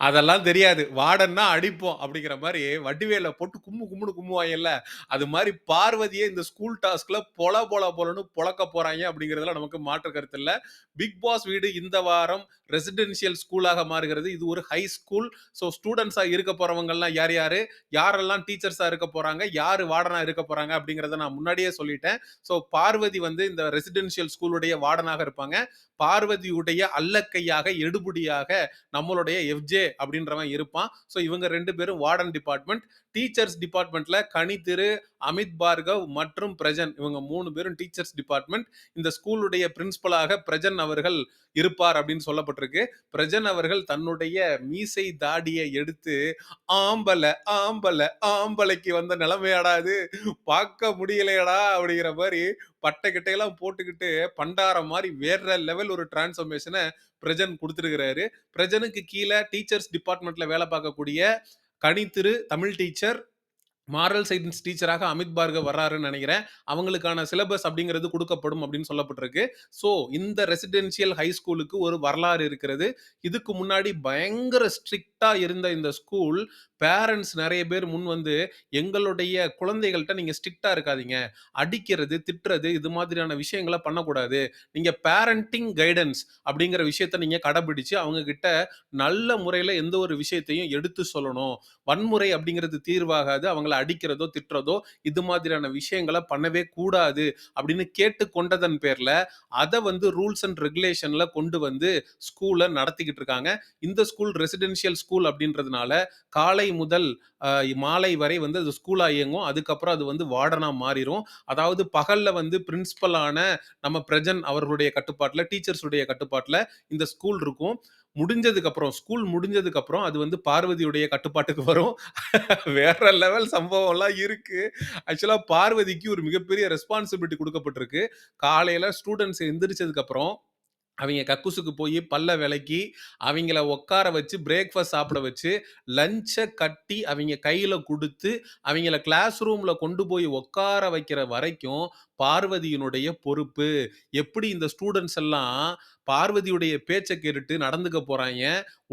அதெல்லாம் தெரியாது. வார்டன்னா அடிப்போம் அப்படிங்கிற மாதிரி வட்டிவேல போட்டு கும்மு கும்முன்னு கும்முவாங்கல்ல அது மாதிரி பார்வதியே இந்த ஸ்கூல் டாஸ்க்ல பொல பொல பொலன்னு பொழக்க போறாங்க அப்படிங்கிறதுல நமக்கு மாற்று கருத்து இல்லை பிக் பாஸ் வீடு இந்த வாரம் ரெசிடென்ஷியல் ஸ்கூலாக மாறுகிறது. இது ஒரு ஹை ஸ்கூல். ஸோ ஸ்டூடெண்ட்ஸாக இருக்க போறவங்கலாம் யார் யாரு? யாரெல்லாம் டீச்சர்ஸாக இருக்க போறாங்க? யார் வார்டனாக இருக்க போறாங்க? அப்படிங்கிறத நான் முன்னாடியே சொல்லிட்டேன். ஸோ பார்வதி வந்து இந்த ரெசிடென்ஷியல் ஸ்கூலுடைய வார்டனாக இருப்பாங்க. பார்வதியுடைய அல்லக்கையாக, எடுபடியாக நம்மளுடைய எஃப்ஜே அப்படின்றவன் இருப்பான். ஸோ இவங்க ரெண்டு பேரும் வார்டன் டிபார்ட்மெண்ட். டீச்சர்ஸ் டிபார்ட்மெண்ட்ல கணித்திரு அமித் பார்கவ் மற்றும் பிரஜன் இவங்க மூணு பேரும் டீச்சர்ஸ் டிபார்ட்மெண்ட். இந்த ஸ்கூலுடைய பிரின்சிபலாக பிரஜன் அவர்கள் இருப்பார் அப்படின்னு சொல்லப்பட்டிருக்கு. பிரஜன் அவர்கள் தன்னுடைய மீசை, தாடியை எடுத்து ஆம்பல, ஆம்பல, ஆம்பளைக்கு வந்த நிலைமையாடா இது. பார்க்க முடியலையடா அப்படிங்கிற மாதிரி பட்டை கிட்டையெல்லாம் போட்டுக்கிட்டு பண்டாரம் மாதிரி வேற லெவல் ஒரு டிரான்ஸ்ஃபர்மேஷனை பிரஜன் கொடுத்துருக்கிறாரு பிரஜனுக்கு கீழே டீச்சர்ஸ் டிபார்ட்மெண்ட்ல வேலை பார்க்கக்கூடிய கணித்திரு தமிழ் டீச்சர், மாரல் சயின்ஸ் டீச்சராக அமித் பார்க வர்றாருன்னு நினைக்கிறேன் அவங்களுக்கான சிலபஸ் அப்படிங்கிறது கொடுக்கப்படும் அப்படின்னு சொல்லப்பட்டிருக்கு. ஸோ இந்த ரெசிடென்ஷியல் ஹை ஸ்கூலுக்கு ஒரு வரலாறு இருக்கிறது. இதுக்கு முன்னாடி பயங்கர ஸ்ட்ரிக்டாக இருந்த இந்த ஸ்கூல் பேரண்ட்ஸ் நிறைய பேர் முன் வந்து எங்களுடைய குழந்தைகள்கிட்ட நீங்கள் ஸ்ட்ரிக்டாக இருக்காதீங்க. அடிக்கிறது, திட்டுறது இது மாதிரியான விஷயங்களை பண்ணக்கூடாது. நீங்கள் பேரண்டிங் கைடன்ஸ் அப்படிங்கிற விஷயத்த நீங்கள் கடைபிடிச்சு அவங்கக்கிட்ட நல்ல முறையில் எந்த ஒரு விஷயத்தையும் எடுத்து சொல்லணும். வன்முறை அப்படிங்கிறது தீர்வாகாது. அவங்கள அடிக்கிறதோ, திட்டுறதோ இது மாதிரியான விஷயங்கள பண்ணவே கூடாது அப்படின்னு கேட்டு கொண்டதன் பேரில் அதை வந்து ரூல்ஸ் அண்ட் ரெகுலேஷனில் கொண்டு வந்து ஸ்கூலை நடத்திக்கிட்டு இருக்காங்க. இந்த ஸ்கூல் ரெசிடென்ஷியல் ஸ்கூல் அப்படின்றதுனால காலை முதல் மாலை வரை வந்து அது ஸ்கூலாக இயங்கும். அதுக்கப்புறம் அது வந்து வார்டனா மாறிடும் அதாவது பகலில் வந்து பிரின்சிபலான நம்ம பிரஜன் அவர்களுடைய கட்டுப்பாட்டில் டீச்சர்ஸுடைய கட்டுப்பாட்டில் இந்த ஸ்கூல் இருக்கும். முடிஞ்சதுக்கப்புறம் ஸ்கூல் முடிஞ்சதுக்கப்புறம் அது வந்து பார்வதியுடைய கட்டுப்பாட்டுக்கு வரும். வேற லெவல் சம்பவம்லாம் இருக்கு. ஆக்சுவலாக பார்வதிக்கு ஒரு மிகப்பெரிய ரெஸ்பான்சிபிலிட்டி கொடுக்கப்பட்டிருக்கு காலையில் ஸ்டூடெண்ட்ஸ் எந்திரிச்சதுக்கப்புறம் அவங்க கக்குசுக்கு போய் பல்ல விளக்கி அவங்கள உட்கார வச்சு பிரேக்ஃபாஸ்ட் சாப்பிட வச்சு, லஞ்சை கட்டி அவங்க கையில் கொடுத்து அவங்கள கிளாஸ் ரூமில் கொண்டு போய் உட்கார வைக்கிற வரைக்கும் பார்வதியினுடைய பொறுப்பு. எப்படி இந்த ஸ்டூடெண்ட்ஸ் எல்லாம் பார்வதியுடைய பேச்சை கேட்டுட்டு நடந்துக்க போறாங்க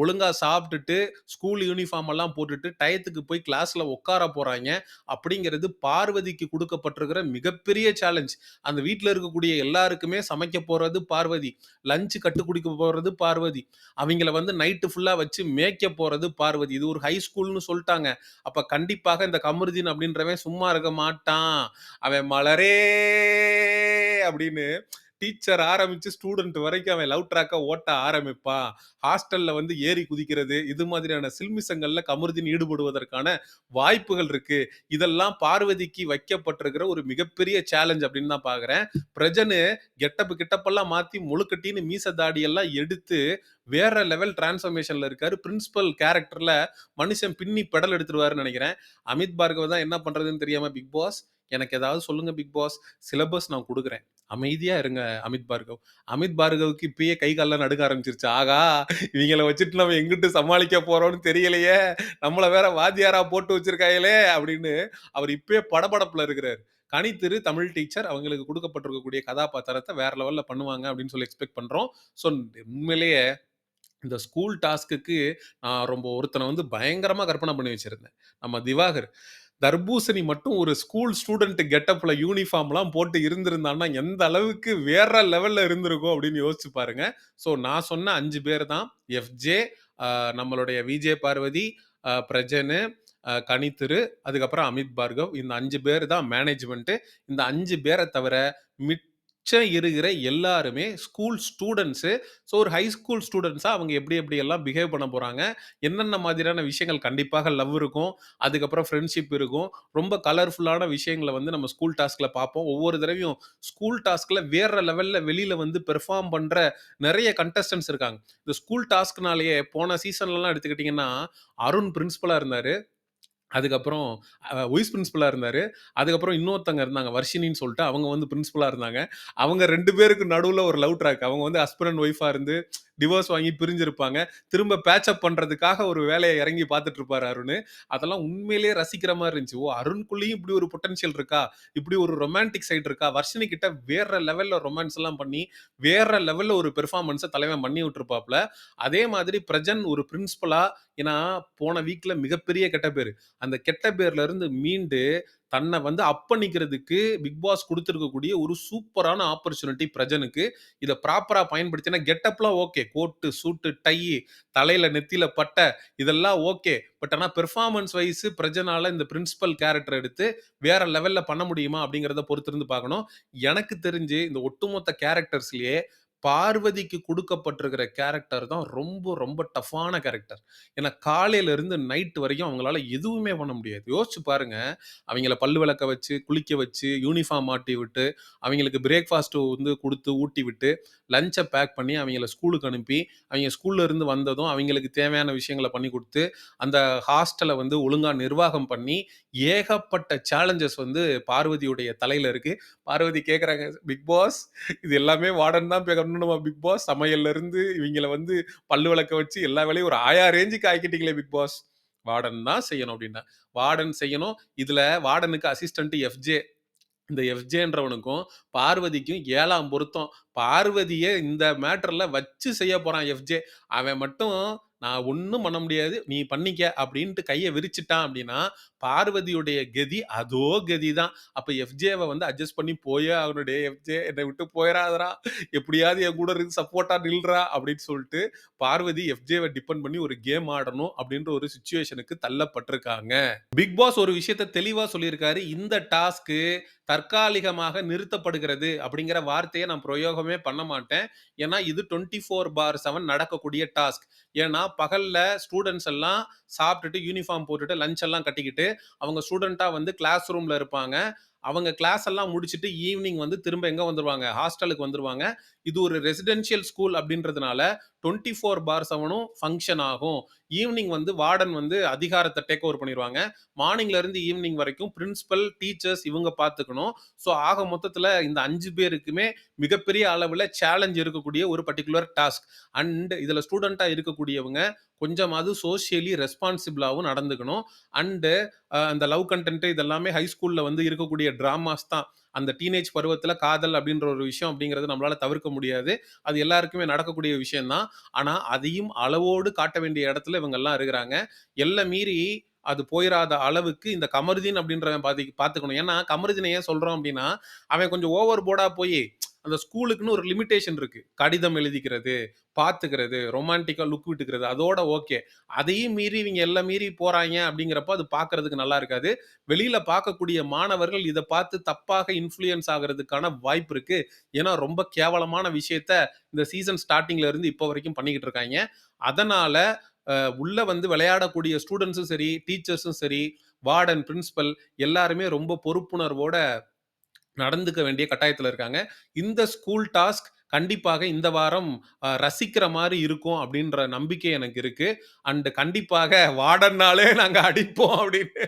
ஒழுங்கா சாப்பிட்டுட்டு ஸ்கூல் யூனிஃபார்ம் எல்லாம் போட்டுட்டு டயத்துக்கு போய் கிளாஸ்ல உட்கார போறாங்க அப்படிங்கிறது பார்வதிக்கு கொடுக்கப்பட்டிருக்கிற மிகப்பெரிய சேலஞ்ச். அந்த வீட்டில் இருக்கக்கூடிய எல்லாருக்குமே சமைக்க போறது பார்வதி. லஞ்சு கட்டு குடிக்க போறது பார்வதி. அவங்கள வந்து நைட்டு ஃபுல்லா வச்சு மேய்க்க போறது பார்வதி. இது ஒரு ஹை ஸ்கூல்னு சொல்லிட்டாங்க அப்ப கண்டிப்பாக இந்த கமருதீன் அப்படின்றவன் சும்மா இருக்க மாட்டான். அவன் மலரே அப்படின்னு டீச்சர் ஆரம்பிச்சு ஸ்டூடெண்ட் வரைக்கும் அவன் லவ் ட்ராக்க ஓட்ட ஆரம்பிப்பான். ஹாஸ்டல்ல வந்து ஏறி குதிக்கிறது, இது மாதிரியான சில்மிஷங்கள்ல கமருதீன் ஈடுபடுவதற்கான வாய்ப்புகள் இருக்கு. இதெல்லாம் பார்வதிக்கு வைக்கப்பட்டிருக்கிற ஒரு மிகப்பெரிய சேலஞ்ச் அப்படின்னு தான் பாக்குறேன் பிரஜனு கெட்டப் கிட்டப்பெல்லாம் மாத்தி முழுக்கட்டின்னு மீச தாடியெல்லாம் எடுத்து வேற லெவல் டிரான்ஸ்ஃபர்மேஷன்ல இருக்காரு. பிரின்சிபல் கேரக்டர்ல மனுஷன் பின்னி பெடல் எடுத்துருவாருன்னு நினைக்கிறேன் அமித் பார்கவ் தான் என்ன பண்றதுன்னு தெரியாம பிக் பாஸ் எனக்கு ஏதாவது சொல்லுங்க பிக் பாஸ். சிலபஸ் நான் கொடுக்குறேன் அமைதியா இருங்க அமித் பார்கவ். அமித் பார்கவுக்கு இப்பயே கை காலெல்லாம் நடுக்க ஆரம்பிச்சிருச்சு ஆகா! இவைங்கள வச்சுட்டு நம்ம எங்கிட்டு சமாளிக்க போறோம்னு தெரியலையே. நம்மளை வேற வாத்தியாரா போட்டு வச்சிருக்காங்களே அப்படின்னு அவர் இப்பயே படபடப்புல இருக்கிறாரு. கனித்திரு தமிழ் டீச்சர் அவங்களுக்கு கொடுக்கப்பட்டிருக்கக்கூடிய கதாபாத்திரத்தை வேற லெவல்ல பண்ணுவாங்க அப்படின்னு சொல்லி எக்ஸ்பெக்ட் பண்றோம். ஸோ உண்மையிலேயே இந்த ஸ்கூல் டாஸ்க்குக்கு நான் ரொம்ப ஒருத்தனை வந்து பயங்கரமா கற்பனை பண்ணி வச்சிருந்தேன். நம்ம திவாகர். தர்பூசணி மட்டும் ஒரு ஸ்கூல் ஸ்டூடெண்ட் கெட்டப்ல யூனிஃபார்ம்லாம் போட்டு இருந்திருந்தான்னா, எந்த அளவுக்கு வேற லெவல்ல இருந்திருக்கும் அப்படின்னு யோசிச்சு பாருங்க. ஸோ நான் சொன்ன அஞ்சு பேர் தான் எஃப்ஜே, நம்மளுடைய விஜே பார்வதி, பிரஜனு, கணித்திரு அதுக்கப்புறம் அமித் பார்கவ். இந்த அஞ்சு பேர் தான் மேனேஜ்மெண்ட்டு இந்த அஞ்சு பேரை தவிர மிட் மிச்சம் இருக்கிற எல்லாருமே ஸ்கூல் ஸ்டூடெண்ட்ஸு ஸோ ஒரு ஹை ஸ்கூல் ஸ்டூடெண்ட்ஸாக அவங்க எப்படி எப்படி எல்லாம் பிஹேவ் பண்ண போகிறாங்க என்னென்ன மாதிரியான விஷயங்கள் கண்டிப்பாக லவ் இருக்கும். அதுக்கப்புறம் ஃப்ரெண்ட்ஷிப் இருக்கும். ரொம்ப கலர்ஃபுல்லான விஷயங்களை வந்து நம்ம ஸ்கூல் டாஸ்கில் பார்ப்போம். ஒவ்வொரு தடவையும் ஸ்கூல் டாஸ்கில் வேற லெவலில் வெளியில் வந்து பெர்ஃபார்ம் பண்ணுற நிறைய கண்டஸ்டன்ஸ் இருக்காங்க. இந்த ஸ்கூல் டாஸ்க்னாலேயே போன சீசன்லலாம் எடுத்துக்கிட்டிங்கன்னா அருண் பிரின்ஸிபலாக இருந்தார் அதுக்கப்புறம் வைஸ் பிரின்சிபலா இருந்தார் அதுக்கப்புறம் இன்னொருத்தங்க இருந்தாங்க. வர்ஷினின்னு சொல்லிட்டு அவங்க வந்து பிரின்சிபலா இருந்தாங்க. அவங்க ரெண்டு பேருக்கு நடுவில் ஒரு லவ் ட்ராக். அவங்க வந்து ஹஸ்பண்ட் அண்ட் ஒய்ஃபாக இருந்து டிவோர்ஸ் வாங்கி பிரிஞ்சிருப்பாங்க. திரும்ப பேட்ச் பண்ணுறதுக்காக ஒரு வேலையை இறங்கி பார்த்துட்டு இருப்பார் அருண் அதெல்லாம் உண்மையிலேயே ரசிக்கிற மாதிரி இருந்துச்சு. ஓ! அருண்குள்ளேயும் இப்படி ஒரு பொட்டன்ஷியல் இருக்கா? இப்படி ஒரு ரொமான்டிக் சைடு இருக்கா? வர்ஷினி கிட்ட வேற லெவலில் ரொமான்ஸ் எல்லாம் பண்ணி, வேற லெவலில் ஒரு பெர்ஃபார்மன்ஸை தலைவன் பண்ணி விட்டுருப்பாப்ல. அதே மாதிரி பிரஜன் ஒரு பிரின்சிபலா ஏன்னா போன வீக்ல மிகப்பெரிய கெட்ட பேர் அந்த கெட்ட பேர்ல இருந்து மீண்டு தன்னை வந்து அர்ப்பணிக்கிறதுக்கு பிக் பாஸ் கொடுத்துருக்கக்கூடிய ஒரு சூப்பரான ஆப்பர்ச்சுனிட்டி பிரஜனுக்கு. இதை ப்ராப்பரா பயன்படுத்தினா கெட்டப்லாம் ஓகே. கோட்டு, சூட்டு, டை தலையில நெத்தியில பட்டை இதெல்லாம் ஓகே. பட் ஆனால் பெர்ஃபார்மன்ஸ் வைஸ் பிரஜனால இந்த பிரின்சிபல் கேரக்டர் எடுத்து வேற லெவல்ல பண்ண முடியுமா? அப்படிங்கிறத பொறுத்திருந்து பார்க்கணும். எனக்கு தெரிஞ்சு இந்த ஒட்டுமொத்த கேரக்டர்ஸ்லயே பார்வதிக்கு கொடுக்கப்பட்டிருக்கிற கேரக்டர் தான் ரொம்ப ரொம்ப டஃப்பான கேரக்டர். ஏன்னா காலையில இருந்து நைட் வரைக்கும் அவங்களால எதுவுமே பண்ண முடியாது. யோசிச்சு பாருங்க. அவங்கள பல்லு விளக்க வச்சு, குளிக்க வச்சு, யூனிஃபார்ம் மாட்டி விட்டு, அவங்களுக்கு பிரேக்ஃபாஸ்ட் வந்து கொடுத்து ஊட்டி விட்டு, லஞ்சை பேக் பண்ணி அவங்கள ஸ்கூலுக்கு அனுப்பி, அவங்க ஸ்கூல்ல இருந்து வந்ததும் அவங்களுக்கு தேவையான விஷயங்கள பண்ணி கொடுத்து அந்த ஹாஸ்டலை வந்து ஒழுங்கா நிர்வாகம் பண்ணி, ஏகப்பட்ட சேலஞ்சஸ் வந்து பார்வதியுடைய தலையில இருக்கு. பார்வதி கேட்குறாங்க "பிக் பாஸ் இது எல்லாமே வார்டன் தான் பண்ணணுமா பிக் பாஸ்? சமையல்ல இருந்து இவங்களை வந்து பல்லு விளக்க வச்சு எல்லா வேலையும் ஒரு ஆயா ரேஞ்சுக்கு ஆக்கிட்டீங்களே பிக் பாஸ்." வார்டன் தான் செய்யணும் அப்படின்னா வார்டன் செய்யணும். இதுல வார்டனுக்கு அசிஸ்டன்ட் எஃப்ஜே. இந்த எஃப்ஜேன்றவனுக்கும், பார்வதிக்கும் ஏழாம் பொருத்தம். பார்வதியை இந்த மேட்டர்ல வச்சு செய்ய போறான் எஃப்ஜே. அவன் மட்டும் நான் ஒன்றும் பண்ண முடியாது. நீ பண்ணிக்க அப்படின்ட்டு கையை விரிச்சிட்டான் அப்படின்னா, பார்வதியுடைய கதி அதோ கதி தான். அப்போ எஃப்ஜேவை வந்து அட்ஜஸ்ட் பண்ணி போயே அவனுடைய எஃப்ஜே என்னை விட்டு போயிடாதரா எப்படியாவது என் கூட இருந்து சப்போர்ட்டாக நில்றா" அப்படின்னு சொல்லிட்டு பார்வதி எஃப்ஜேவை டிபெண்ட் பண்ணி ஒரு கேம் ஆடணும் அப்படின்ற ஒரு சுச்சுவேஷனுக்கு தள்ளப்பட்டிருக்காங்க. பிக் பாஸ் ஒரு விஷயத்த தெளிவாக சொல்லியிருக்காரு. இந்த டாஸ்க்கு தற்காலிகமாக நிறுத்தப்படுகிறது அப்படிங்கிற வார்த்தையை நான் பிரயோகமே பண்ண மாட்டேன். ஏன்னா இது 24/7 நடக்கக்கூடிய டாஸ்க். ஏன்னா பகல்ல ஸ்டூடெண்ட்ஸ் எல்லாம் சாப்பிட்டுட்டு யூனிஃபார்ம் போட்டுட்டு லஞ்ச் எல்லாம் கட்டிக்கிட்டு அவங்க ஸ்டூடெண்ட்டாக வந்து கிளாஸ் ரூம்ல இருப்பாங்க. அவங்க கிளாஸ் எல்லாம் முடிச்சுட்டு ஈவினிங் வந்து திரும்ப எங்கே வந்துருவாங்க? ஹாஸ்டலுக்கு வந்துருவாங்க. இது ஒரு ரெசிடென்ஷியல் ஸ்கூல் அப்படின்றதுனால டொண்ட்டி ஃபோர் பார் செவனும் ஃபங்க்ஷன் ஆகும். ஈவினிங் வந்து வார்டன் வந்து அதிகாரத்தை டேக் ஓவர் பண்ணிடுவாங்க மார்னிங்லேருந்து ஈவினிங் வரைக்கும் பிரின்சிபல், டீச்சர்ஸ் இவங்க பார்த்துக்கணும். ஸோ ஆக மொத்தத்தில் இந்த அஞ்சு பேருக்குமே மிகப்பெரிய அளவில் சேலஞ்ச் இருக்கக்கூடிய ஒரு பர்டிகுலர் டாஸ்க். அண்ட் இதில் ஸ்டூடெண்ட்டாக இருக்கக்கூடியவங்க கொஞ்சமாவது சோசியலி ரெஸ்பான்சிபிளாகவும் நடந்துக்கணும். அண்டு அந்த லவ் கண்டென்ட்டு இதெல்லாமே ஹை ஸ்கூலில் வந்து இருக்கக்கூடிய ட்ராமாஸ் தான். அந்த டீனேஜ் பருவத்தில் காதல் அப்படின்ற ஒரு விஷயம் அப்படிங்கிறது நம்மளால் தவிர்க்க முடியாது. அது எல்லாருக்குமே நடக்கக்கூடிய விஷயந்தான் ஆனால் அதையும் அளவோடு காட்ட வேண்டிய இடத்துல இவங்கெல்லாம் இருக்கிறாங்க. எல்லை மீறி அது போயிடாத அளவுக்கு இந்த கமருதீன் அப்படின்றவன் பாதி பார்த்துக்கணும். ஏன்னா கமருதீனை ஏன் சொல்கிறோம் அப்படின்னா, அவன் கொஞ்சம் ஓவர் போர்டாக போய் அந்த ஸ்கூலுக்குன்னு ஒரு லிமிட்டேஷன் இருக்கு. கடிதம் எழுதிக்கிறது, பார்த்துக்கிறது, ரொமான்டிக்காக லுக் விட்டுக்கிறது அதோட ஓகே. அதையும் மீறி இவங்க எல்லாம் மீறி போகிறாங்க அப்படிங்கிறப்ப அது பார்க்கறதுக்கு நல்லா இருக்காது. வெளியில பார்க்கக்கூடிய மாணவர்கள் இதை பார்த்து தப்பாக இன்ஃப்ளூயன்ஸ் ஆகுறதுக்கான வாய்ப்பு இருக்கு. ஏன்னா ரொம்ப கேவலமான விஷயத்த இந்த சீசன் ஸ்டார்ட்டிங்ல இருந்து இப்போ வரைக்கும் பண்ணிக்கிட்டு இருக்காங்க அதனால உள்ளே உள்ள வந்து விளையாடக்கூடிய ஸ்டூடெண்ட்ஸும் சரி, டீச்சர்ஸும் சரி, வார்டன், பிரின்ஸிபல் எல்லாருமே ரொம்ப பொறுப்புணர்வோட நடந்துக்க வேண்டிய கட்டாயத்தில் இருக்காங்க. இந்த ஸ்கூல் டாஸ்க் கண்டிப்பாக இந்த வாரம் ரசிக்கிற மாதிரி இருக்கும் அப்படின்ற நம்பிக்கை எனக்கு இருக்கு. அண்ட் கண்டிப்பாக வார்டன்னாலே நாங்கள் அடிப்போம் அப்படின்னு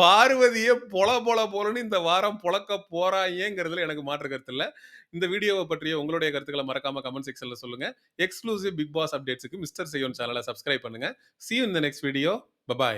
பார்வதியை பொல பொல போலன்னு இந்த வாரம் பொளக்க போறாயேங்கிறதுல எனக்கு மாற்று கருத்து இல்லை இந்த வீடியோவை பற்றிய உங்களுடைய கருத்துக்களை மறக்காம கமெண்ட் செக்ஷன்ல சொல்லுங்க. எக்ஸ்க்ளூசிவ் பிக் பாஸ் அப்டேட்ஸுக்கு மிஸ்டர் செய்யோன் சேனலை சப்ஸ்கிரைப் பண்ணுங்க. சி இந்த த நெக்ஸ்ட் வீடியோ. பபாய்.